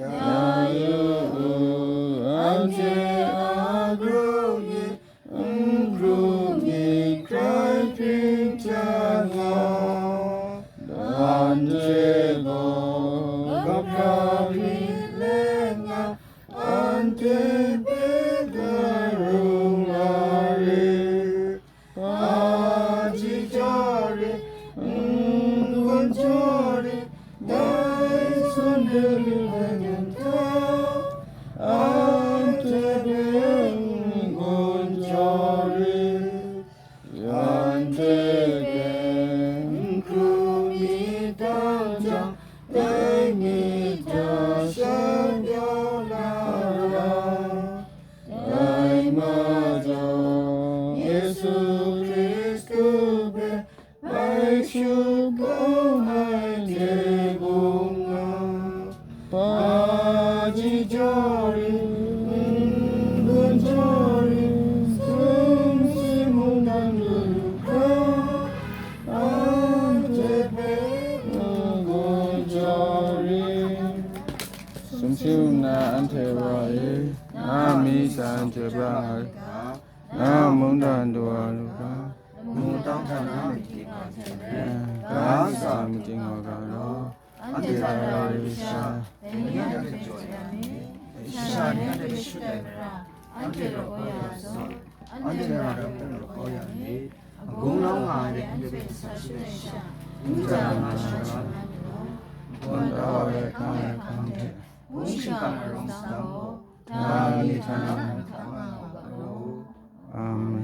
야유 안제 아그로니 응그로니 크라이핑자가 난제고 가파리레냐 안테 베다루라리 아지자리 응군자리 나의 손들을 讲，对你的神有难了，来嘛讲，耶稣基督被爱主公爱结公啊，把你叫你。 เทวะเอนามิสันเจปะหะနာမုန်တံတဝါလူကမုန်တောင်းထနာမိတိကံသေကာသာမိတိငောကရောအတ္တရာရိရှာနေယံကြောယံမေရှာနေယံရှုတေမရာအတ္တရောယောသောအတ္တရာရောကောယံမေအဂုံလောင်းဟာရေအပိသရှိရှာဘုဇာမရှာဘောတောဝေကာယ 시간을 롱스다고 나니 나니 찬양 찬양을 강하고 아멘